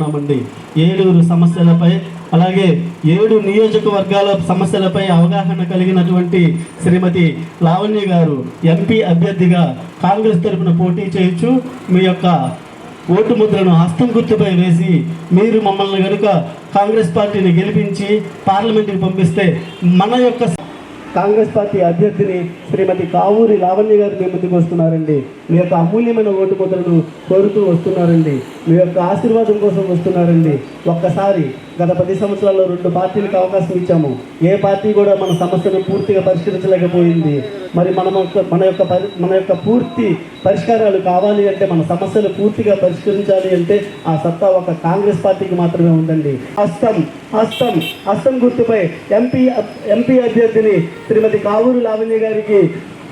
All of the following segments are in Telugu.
చేస్తున్నామండి. ఏలూరు సమస్యలపై అలాగే ఏడు నియోజకవర్గాల సమస్యలపై అవగాహన కలిగినటువంటి శ్రీమతి లావణ్య గారు ఎంపీ అభ్యర్థిగా కాంగ్రెస్ తరపున పోటీ చేయొచ్చు. మీ యొక్క ఓటు ముద్రను హస్తం గుర్తుపై వేసి మీరు మమ్మల్ని కనుక కాంగ్రెస్ పార్టీని గెలిపించి పార్లమెంటుకి పంపిస్తే మన యొక్క కాంగ్రెస్ పార్టీ అభ్యర్థిని శ్రీమతి కావూరి లావణ్య గారు మీ ముందుకు వస్తున్నారండి. మీ యొక్క అమూల్యమైన ఓటు ముద్రను కోరుతూ వస్తున్నారండి. మీ యొక్క ఆశీర్వాదం కోసం వస్తున్నారండి. ఒక్కసారి గత పది సంవత్సరాల్లో రెండు పార్టీలకు అవకాశం ఇచ్చాము. ఏ పార్టీ కూడా మన సమస్యను పూర్తిగా పరిష్కరించలేకపోయింది. మరి మనం మన యొక్క పరి మన యొక్క పూర్తి పరిష్కారాలు కావాలి అంటే మన సమస్యలు పూర్తిగా పరిష్కరించాలి అంటే ఆ సత్తా ఒక కాంగ్రెస్ పార్టీకి మాత్రమే ఉందండి. హస్తం హస్తం హస్తం గుర్తుపై ఎంపీ ఎంపీ అభ్యర్థిని శ్రీమతి కావూరు లావణ్య గారికి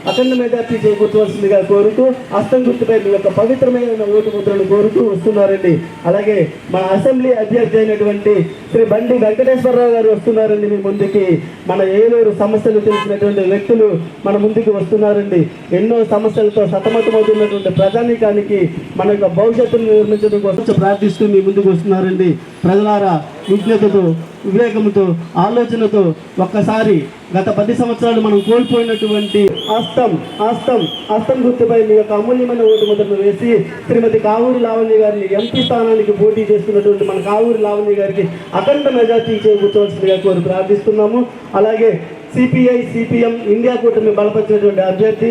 అఖండ మెజార్టీ చేకూర్చవలసిందిగా కోరుతూ అస్తం గుర్తుపై మీ యొక్క పవిత్రమైన ఓటు ముద్రను కోరుతూ వస్తున్నారండి. అలాగే మన అసెంబ్లీ అభ్యర్థి అయినటువంటి శ్రీ బండి వెంకటేశ్వరరావు గారు వస్తున్నారండి మీ ముందుకి. మన ఏలూరు సమస్యలు తెలిసినటువంటి వ్యక్తులు మన ముందుకు వస్తున్నారండి. ఎన్నో సమస్యలతో సతమతమవుతున్నటువంటి ప్రజానీకానికి మన యొక్క భవిష్యత్తును నిర్మించడం కోసం ప్రార్థిస్తూ మీ ముందుకు వస్తున్నారండి. ప్రజలారా విజ్ఞతతో వివేకంతో ఆలోచనతో ఒక్కసారి గత పది సంవత్సరాలు మనం కోల్పోయినటువంటి హస్తం హస్తం హస్తం గుర్తుపై మీ యొక్క అమూల్యమైన ఓటు ముద్రను వేసి శ్రీమతి కావూరి లావణ్య గారిని ఎంపీ స్థానానికి పోటీ చేస్తున్నటువంటి మన కావూరి లావణ్య గారికి అఖండ మెజార్టీ చేకూర్చవలసిందిగా కోరి ప్రార్థిస్తున్నాము. అలాగే సిపిఐ సిపిఎం ఇండియా కూటమి బలపరిచినటువంటి అభ్యర్థి.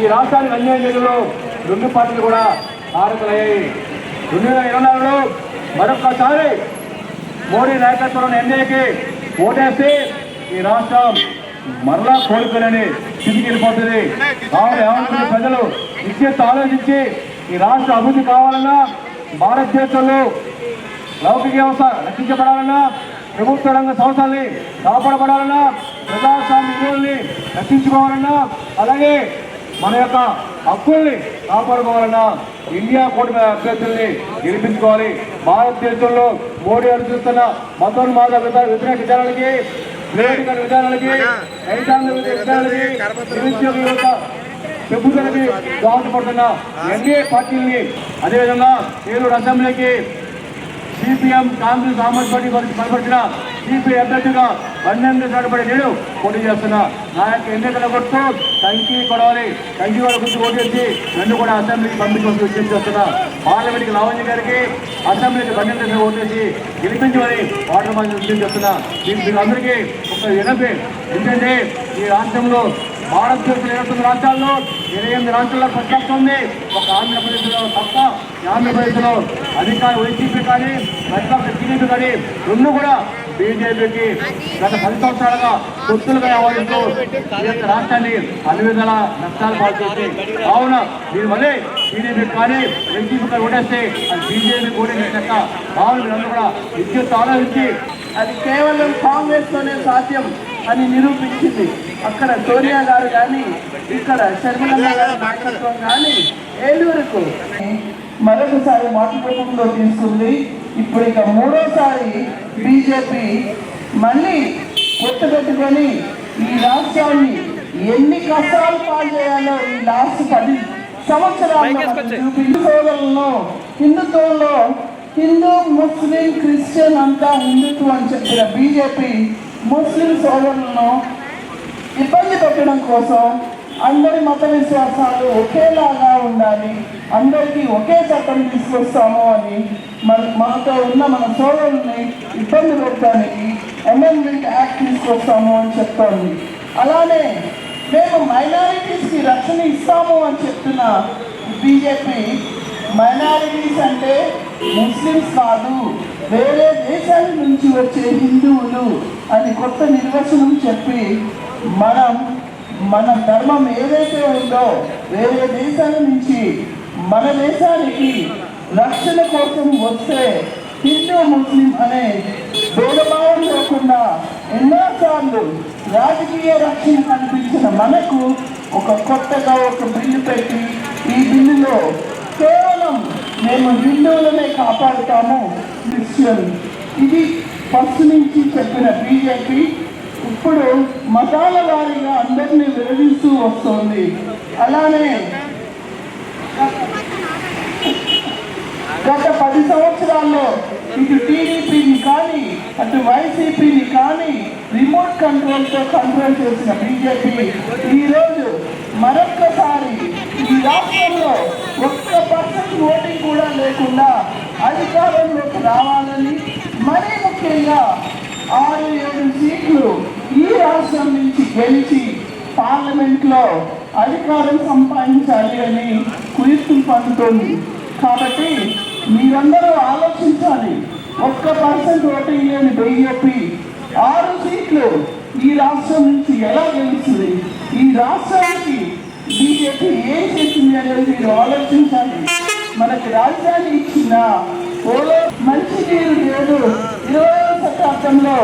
ఈ రాష్ట్రానికి అన్యాయం జరిగిన రెండు పార్టీలు కూడా ఆరోపణలయ్యాయి రెండు వేల ఇరవై నాలుగులో మరొకసారి మోడీ నాయకత్వంలోని ఎన్ఏకి ఓటేసి ఈ రాష్ట్రం మరలా కోలుకోలేని స్థితికి వెళ్ళిపోతుంది. కావాలి ఏమనుకున్న ప్రజలు విద్యుత్ ఆలోచించి ఈ రాష్ట్ర అభివృద్ధి కావాలన్నా భారతదేశంలో లౌకిక వ్యవస్థ రక్షించబడాలన్నా ప్రభుత్వ రంగ సంస్థల్ని కాపాడబడాలన్నా ప్రజాస్వామ్య విలువల్ని రక్షించుకోవాలన్నా అలాగే మన యొక్క హక్కుల్ని కాపాడుకోవాలన్నా ఇండియా కూటమి అభ్యర్థుల్ని గెలిపించుకోవాలి. భారతదేశంలో మోడీ మతోన్మాద విధా- వ్యతిరేక విధానాలకి విధానాలకి రైతాంగ విధానాలకి నిరుద్యోగ యువత ప్రభుత్వానికి దోహదపడుతున్న ఎన్డీఏ పార్టీని అదేవిధంగా ఏలూరు అసెంబ్లీకి సిపిఎం కాంగ్రెస్ ఆమ్ పార్టీ వారికి బలపరిచిన సిపిఐ అభ్యర్థిగా పన్నెండు సార్లు నేను పోటీ చేస్తున్నా. నా యొక్క ఎన్నికల కొట్టు కంకి కొడవాలి కంకి వాళ్ళ గుర్తు ఓటేసి నన్ను కూడా అసెంబ్లీకి పంపించవలసి విజ్ఞప్తి చేస్తున్నా. పార్లమెంట్కి లావణ్య గారికి అసెంబ్లీకి పన్నెండు సార్లు ఓటేసి గెలిపించమని వాటర్ మంది విజ్ఞప్తి చేస్తున్నా. దీనికి మీకు అందరికీ ఒక వినపి ఎందుకంటే ఈ రాష్ట్రంలో భారతదేశంలో ఇరవై తొమ్మిది రాష్ట్రాల్లో ఇరవై ఎనిమిది రాష్ట్రాల్లో ప్రత్యేకంగా ఒక ఆంధ్రప్రదేశ్లో తప్ప ఆంధ్రప్రదేశ్లో అధికార వైసీపీ కానీ ప్రతిపక్ష టీడీపీ కానీ రెండు కూడా బీజేపీకి గత పది సంవత్సరాలుగా పొత్తులుగా వ్యవహరిస్తూ ఈ యొక్క రాష్ట్రాన్ని అన్ని విధాల నష్టాలు పాల్చేసి కావున దీనివల్లే టీడీపీ కానీ వైసీపీ కానీ ఓటేస్తే అది బీజేపీ ఓటేసే లెక్క కావున కూడా విద్యుత్ ఆలోచించి అది కేవలం కాంగ్రెస్తోనే సాధ్యం అని నిరూపించింది. అక్కడ సోనియా గారు కానీ ఇక్కడ శర్మలమ్మ గారి నాయకత్వం కానీ ఏలూరుకు మరొకసారి మాతృత్వంలో తీసుకుంది. ఇప్పుడు ఇక మూడోసారి బీజేపీ మళ్ళీ కొట్టుపెట్టుకొని ఈ రాష్ట్రాన్ని ఎన్ని కష్టాలు పాలు చేయాలో ఈ లాస్ట్ పది సంవత్సరాల్లో సోదరులను హిందుత్వంలో హిందూ ముస్లిం క్రిస్టియన్ అంతా హిందుత్వం అని చెప్పిన బీజేపీ ముస్లిం సోదరులను ఇబ్బంది పెట్టడం కోసం అందరి మత విశ్వాసాలు ఒకేలాగా ఉండాలి. అందరికీ ఒకే చట్టం తీసుకొస్తాము అని మన మనతో ఉన్న మన సోదరుల్ని ఇబ్బంది పెట్టడానికి అమెండ్మెంట్ యాక్ట్ తీసుకొస్తాము అని చెప్తోంది. అలానే మేము మైనారిటీస్కి రక్షణ ఇస్తాము అని చెప్తున్న బీజేపీ మైనారిటీస్ అంటే ముస్లిమ్స్ కాదు వేరే దేశాల నుంచి వచ్చే హిందువులు అని కొత్త నిర్వచనం చెప్పి మనం మన ధర్మం ఏదైతే ఉందో వేరే దేశాల నుంచి మన దేశానికి రక్షణ కోసం వస్తే హిందూ ముస్లిం అనే భేదభావం లేకుండా ఎన్నోసార్లు రాజకీయ రక్షణ కనిపించిన మనకు ఒక కొత్తగా ఒక బిల్లు పెట్టి ఈ బిల్లులో కేవలం మేము హిందువులనే కాపాడుతాము క్రిస్టియన్. ఇది ఫస్ట్ నుంచి చెప్పిన బీజేపీ ఇప్పుడు మతాల వారిగా అందరినీ విరమిస్తూ వస్తోంది. అలానే గత పది సంవత్సరాల్లో ఇటు టీడీపీని కానీ అటు వైసీపీని కానీ రిమోట్ కంట్రోల్తో కంట్రోల్ చేసిన బీజేపీ ఈరోజు మరొక్కసారి ఈ రాష్ట్రంలో ఒక్క పర్సెంట్ ఓటింగ్ కూడా లేకుండా అధికారంలోకి రావాలని మరీ ముఖ్యంగా ఆరు ఏడు సీట్లు ఈ రాష్ట్రం నుంచి గెలిచి పార్లమెంట్లో అధికారం సంపాదించాలి అని కుయుక్తులు పండుతోంది. కాబట్టి మీరందరూ ఆలోచించాలి. ఒక్క పర్సెంట్ ఓటింగ్ లేని బీజేపీ ఆరు సీట్లు ఈ రాష్ట్రం నుంచి ఎలా గెలుస్తుంది? ఈ రాష్ట్రానికి బీజేపీ ఏం చేసింది అనేది మీరు ఆలోచించాలి. మనకి రాజధాని ఇచ్చిన ఓలో మంచినీరు లేదు. ఇరవై శతాబ్దంలో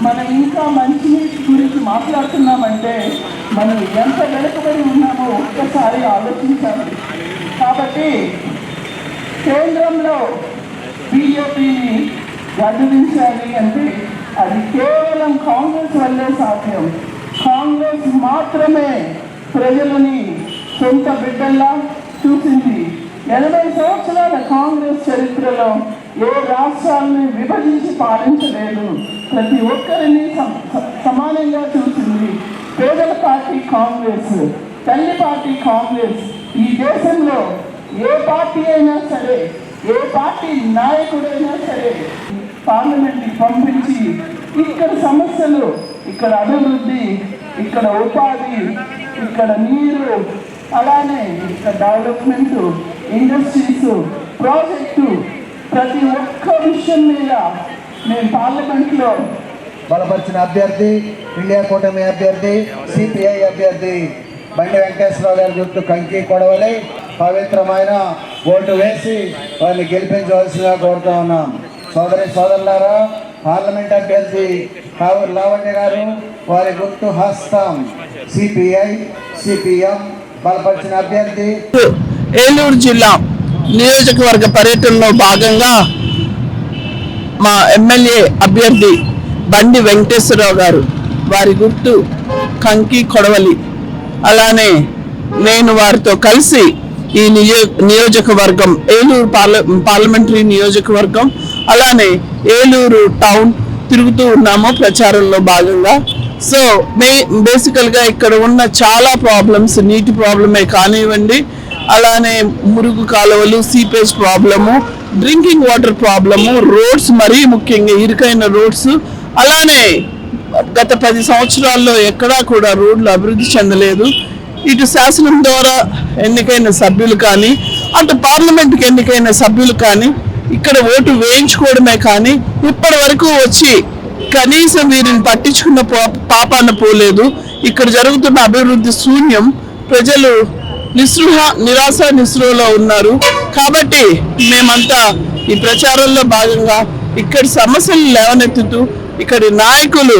మనం ఇంకా మంచినీటి గురించి మాట్లాడుతున్నామంటే మనం ఎంత వెనుకబడి ఉన్నామో ఒక్కసారి ఆలోచించాలి. కాబట్టి కేంద్రంలో బీజేపీని గదిలించాలి అంటే అది కేవలం కాంగ్రెస్ వల్లే సాధ్యం. కాంగ్రెస్ మాత్రమే ప్రజలని సొంత బిడ్డల్లా చూసింది. ఎనభై సంవత్సరాల కాంగ్రెస్ చరిత్రలో ఏ రాష్ట్రాన్ని విభజించి పాలించలేదు. ప్రతి ఒక్కరిని స- సమానంగా చూసింది పేదల పార్టీ కాంగ్రెస్ తల్లి పార్టీ కాంగ్రెస్. ఈ దేశంలో ఏ పార్టీ అయినా సరే ఏ పార్టీ నాయకుడైనా సరే పార్లమెంట్కి పంపించి ఇక్కడ సమస్యలు ఇక్కడ అభివృద్ధి ఇక్కడ ఉపాధి ఇక్కడ నీరు అలానే ఇక్కడ డెవలప్మెంట్ ఇండస్ట్రీస్ ప్రాజెక్టు ప్రతి ఒక్క విషయం మీద మేము పార్లమెంట్లో బలపరిచిన అభ్యర్థి ఇండియా కూటమి అభ్యర్థి సిపిఐ అభ్యర్థి బండి వెంకటేశ్వరరావు గారి గుర్తు కంకి కొడవలి. పవిత్రమైన ఓటు వేసి వారిని గెలిపించవలసిందిగా కోరుతా ఉన్నాం. సోదరి సోదరులారా పార్లమెంట్ అభ్యర్థి కావూరు లావణ్య గారు వారి గుర్తు హస్తం. సిపిఐ సిపిఎం బలపరిచిన అభ్యర్థి. ఏలూరు జిల్లా నియోజకవర్గ పర్యటనలో భాగంగా మా ఎమ్మెల్యే అభ్యర్థి బండి వెంకటేశ్వరరావు గారు వారి గుర్తు కంకి కొడవలి. అలానే నేను వారితో కలిసి ఈ నియో నియోజకవర్గం ఏలూరు పార్ల పార్లమెంటరీ నియోజకవర్గం అలానే ఏలూరు టౌన్ తిరుగుతూ ఉన్నాము ప్రచారంలో భాగంగా. సో మే బేసికల్గా ఇక్కడ ఉన్న చాలా ప్రాబ్లమ్స్ నీటి ప్రాబ్లమే కానివ్వండి అలానే మురుగు కాలువలు seepage problem drinking water problem roads మరీ ముఖ్యంగా ఇరుకైన రోడ్స్ అలానే గత పది సంవత్సరాల్లో ఎక్కడా కూడా రోడ్లు అభివృద్ధి చెందలేదు. ఇటు శాసనం ద్వారా ఎన్నికైన సభ్యులు కానీ అటు పార్లమెంట్కి ఎన్నికైన సభ్యులు కానీ ఇక్కడ ఓటు వేయించుకోవడమే కానీ ఇప్పటి వరకు వచ్చి కనీసం వీరిని పట్టించుకున్న పా- పాపాన పోలేదు. ఇక్కడ జరుగుతున్న అభివృద్ధి శూన్యం. ప్రజలు నిస్పృహ నిరాశ నిస్పృహలో ఉన్నారు. కాబట్టి మేమంతా ఈ ప్రచారంలో భాగంగా ఇక్కడి సమస్యలు లేవనెత్తుతూ ఇక్కడి నాయకులు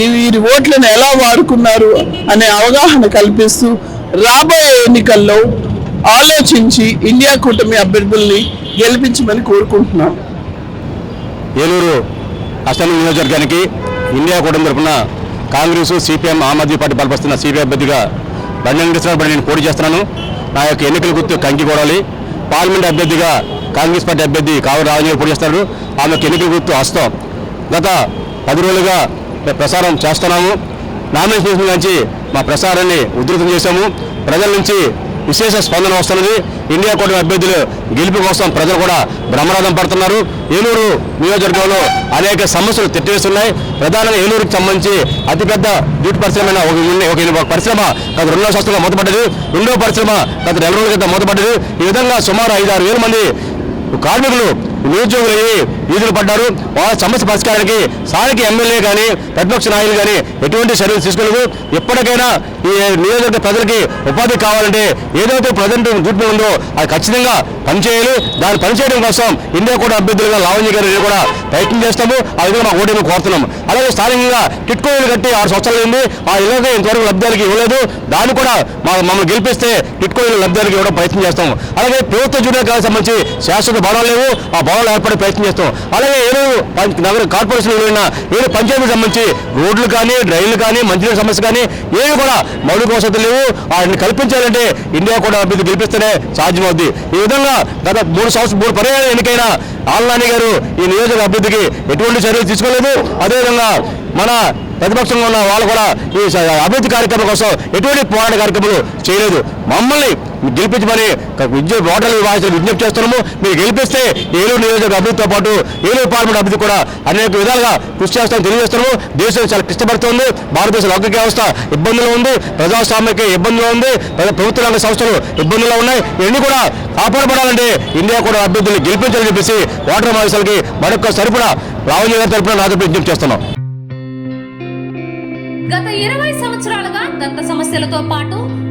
ఈ వీరి ఓట్లను ఎలా వాడుకున్నారు అనే అవగాహన కల్పిస్తూ రాబోయే ఎన్నికల్లో ఆలోచించి ఇండియా కూటమి అభ్యర్థుల్ని గెలిపించమని కోరుకుంటున్నాం. ఏలూరు అసెంబ్లీ నియోజకవర్గానికి ఇండియా కూటమి తరఫున కాంగ్రెస్ సిపిఎం ఆమ్ ఆద్మీ పార్టీ బలపరుస్తున్న సిపిఐ అభ్యర్థిగా బండి నేను పోటీ చేస్తున్నాను. నా యొక్క ఎన్నికల గుర్తు కంకి కోడాలి. పార్లమెంట్ అభ్యర్థిగా కాంగ్రెస్ పార్టీ అభ్యర్థి కావలి రాజు పోటీ చేస్తారు. ఆమె యొక్క ఎన్నికల గుర్తు హస్తం. గత పది రోజులుగా ప్రసారం చేస్తున్నాము. నామినేషన్ నుంచి మా ప్రసారాన్ని ఉధృతం చేశాము. ప్రజల నుంచి విశేష స్పందన వస్తున్నది. ఇండియా కూటమి అభ్యర్థులు గెలుపు కోసం ప్రజలు కూడా బ్రహ్మరథం పడుతున్నారు. ఏలూరు నియోజకవర్గంలో అనేక సమస్యలు తిట్టివేస్తున్నాయి. ప్రధానంగా ఏలూరుకి సంబంధించి అతిపెద్ద జూట్ పరిశ్రమ ఒక పరిశ్రమ గత రెండో సంస్థలో మూతపడ్డది రెండో పరిశ్రమ గత నెల రోజుల క్రితం మూతపడ్డది ఈ విధంగా సుమారు ఐదు ఆరు వేల మంది కార్మికులు నిరుద్యోగులు అయ్యి వీధులు పడ్డారు. వాళ్ళ సమస్య పరిష్కారానికి స్థానిక ఎమ్మెల్యే కానీ ప్రతిపక్ష నాయకులు కానీ ఎటువంటి చర్యలు తీసుకోలేదు. ఎప్పటికైనా ఈ నియోజకవర్గ ప్రజలకి ఉపాధి కావాలంటే ఏదైతే ప్రజెంట్ డ్యూటీ ఉందో అది ఖచ్చితంగా పనిచేయాలి. దాన్ని పనిచేయడం కోసం ఇండియా కూడా అభ్యర్థులుగా లావణ్య గారు కూడా ప్రయత్నం చేస్తాము. ఆ విధంగా మా ఓటీని కోరుతున్నాము అలాగే స్థానికంగా కిట్కోలు ఇల్లు కట్టి ఆరు సంవత్సరాలు ఉంది ఆ ఇళ్ళకి ఇంతవరకు లబ్ధానికి ఇవ్వలేదు. దాన్ని కూడా మా మమ్మల్ని గెలిపిస్తే కిట్కోలు ఇల్లు లబ్ధానికి ఇవ్వడం ప్రయత్నం చేస్తాం అలాగే ప్రభుత్వ జూనియర్ కాలేజ్ సంబంధించి శాశ్వత భవనాలు లేవు. ఆ భవనాలు ఏర్పడే ప్రయత్నం చేస్తాం అలాగే ఏడు నగర కార్పొరేషన్ వెళ్ళిన ఏడు పంచాయతీకి సంబంధించి రోడ్లు కానీ రైళ్ళు కానీ మంచినీటి సమస్య కానీ ఏవి కూడా మౌలిక వసతులు లేవు. వాటిని కల్పించాలంటే ఇండియా కూడా అభివృద్ధి గెలిపిస్తేనే సాధ్యమవుద్ది. ఈ విధంగా గత మూడు సంవత్సరం మూడు పర్యాయాలు ఎన్నికైన ఆల్నాని గారు ఈ నియోజక అభివృద్ధికి ఎటువంటి చర్యలు తీసుకోలేదు. అదేవిధంగా మన ప్రతిపక్షంగా ఉన్న వాళ్ళు కూడా ఈ అభివృద్ధి కార్యక్రమం కోసం ఎటువంటి పోరాట కార్యక్రమాలు చేయలేదు. మమ్మల్ని గెలిపించమని విద్య ఓటర్లు వాయిస్లు విజ్ఞప్తి చేస్తున్నాము. మీరు గెలిపిస్తే ఏలూరు నియోజక అభివృద్ధితో పాటు ఏలూరు పార్లమెంట్ అభివృద్ధి కూడా అనేక విధాలుగా కృషి చేస్తామని తెలియజేస్తున్నాము. దేశం చాలా క్లిష్టపడుతుంది భారతదేశ లౌకిక వ్యవస్థ ఇబ్బందులు ఉంది. ప్రజాస్వామ్యకి ఇబ్బందులు ఉంది. ప్రభుత్వ రంగ సంస్థలు ఇబ్బందులు ఉన్నాయి. ఇవన్నీ కూడా కాపాడబడాలంటే ఇండియా కూడా అభ్యర్థులు గెలిపించాలని చెప్పేసి ఓటర్ మహాశాలకి మరొక సరిపడా లావణ్య గారి తరపున నా విజ్ఞప్తి చేస్తున్నాం. గత ఇరవై సంవత్సరాలుగా దంత సమస్యలతో పాటు